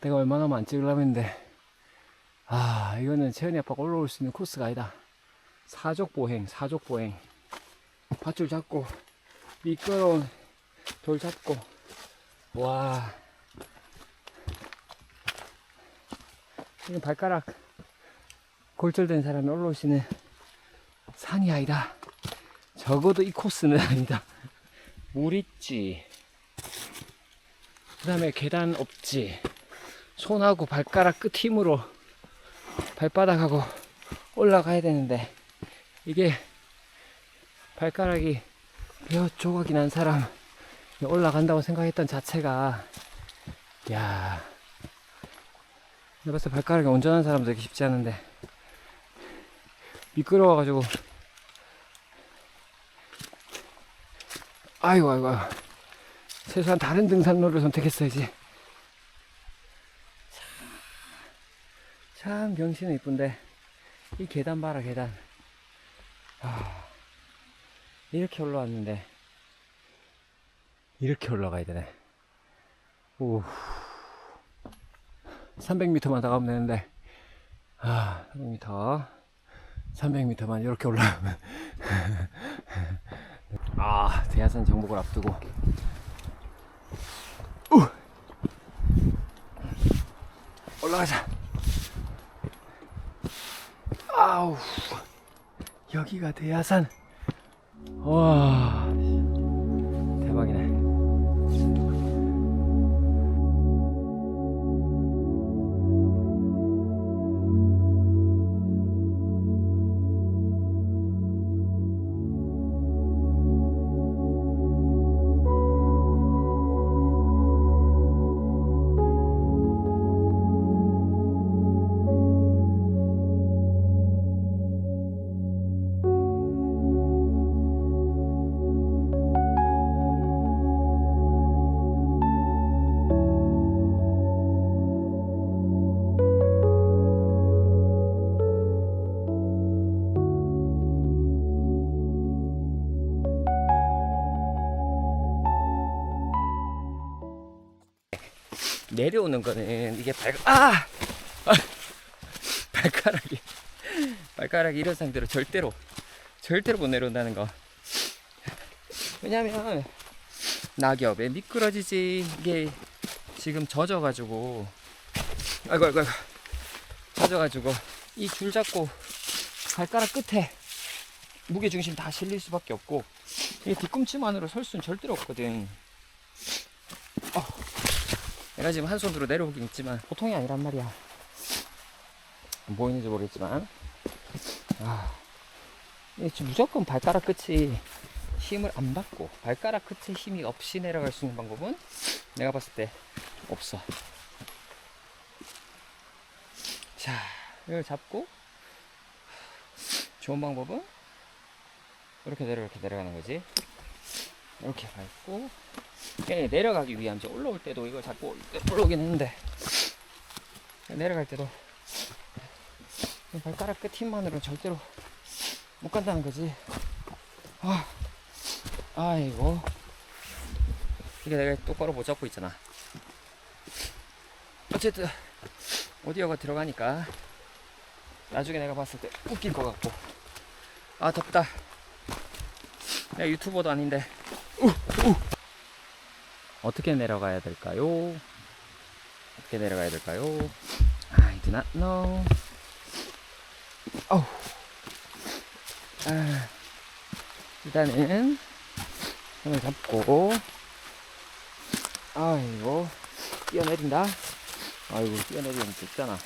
내가 얼마나 안 찍으려고 했는데. 아 이거는 채연이 아빠가 올라올 수 있는 코스가 아니다. 사족 보행 사족 보행. 밧줄 잡고 미끄러운 돌 잡고. 와. 이건 발가락. 골절된 사람이 올라올 수 있는 산이 아니다. 적어도 이 코스는 아니다. 물 있지. 그 다음에 계단 없지 손하고 발가락 끝 힘으로 발바닥하고 올라가야 되는데 이게 발가락이 몇 조각이 난 사람 올라간다고 생각했던 자체가 야. 내가 봤을 때 발가락이 온전한 사람도 이렇게 쉽지 않은데 미끄러워가지고 아이고 아이고. 최소한 다른 등산로를 선택했어야지 참 경치는 이쁜데 이 계단 봐라 계단. 아, 이렇게 올라왔는데 이렇게 올라가야 되네. 오 300m만 더 가면 되는데 아 300m 300m만 이렇게 올라가면. 아 대하산 정복을 앞두고. 우! 올라가자 아우. 여기가 대하산. 와 내려오는 거는 이게 발, 아! 아! 발가락이, 발가락이 이런 상태로 절대로, 절대로 못 내려온다는 거. 왜냐면, 낙엽에 미끄러지지, 이게 지금 젖어가지고, 아이고, 아이고, 아이고. 젖어가지고, 이 줄 잡고 발가락 끝에 무게중심 다 실릴 수밖에 없고, 이게 뒤꿈치만으로 설 수는 절대로 없거든. 내가 지금 한 손으로 내려오긴 있지만 보통이 아니란 말이야. 안 보이는지 모르겠지만, 아, 무조건 발가락 끝이 힘을 안 받고 발가락 끝에 힘이 없이 내려갈 수 있는 방법은 내가 봤을 때 없어. 자, 이걸 잡고 좋은 방법은 이렇게 내려 이렇게 내려가는 거지. 이렇게 밟고 예, 내려가기 위함. 이제 올라올 때도 이걸 때- 올라오긴 했는데. 내려갈 때도. 이 발가락 끝 힘만으로는 절대로 못 간다는 거지. 아, 아이고. 이게 내가 똑바로 못 잡고 있잖아. 어쨌든 오디오가 들어가니까 나중에 내가 봤을 때 웃길 것 같고. 아 덥다. 내가 유튜버도 아닌데 어떻게 내려가야 될까요? 어떻게 내려가야 될까요? I do not know. 어우. 아, 일단은 손을 잡고 아이고 뛰어내린다. 아이고 뛰어내리면 죽잖아.